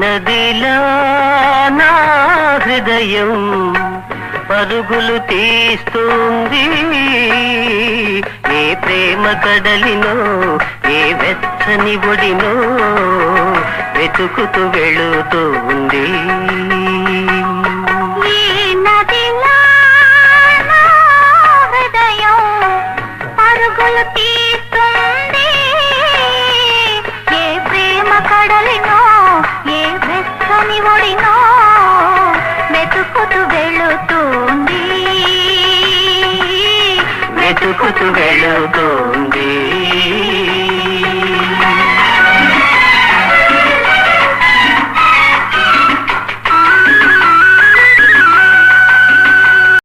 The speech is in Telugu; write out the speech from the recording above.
నదిలా హృదయం పరుగులు తీస్తుంది. ఏ ప్రేమ కడలినో ఏ వెచ్చని ఒడినో వెతుకుతూ వెళుతూ ఉంది. తీస్తుంది. ఒడినో మెతుకుతూ వెళుతుంది. వెతుకుతూ వెళుతుంది.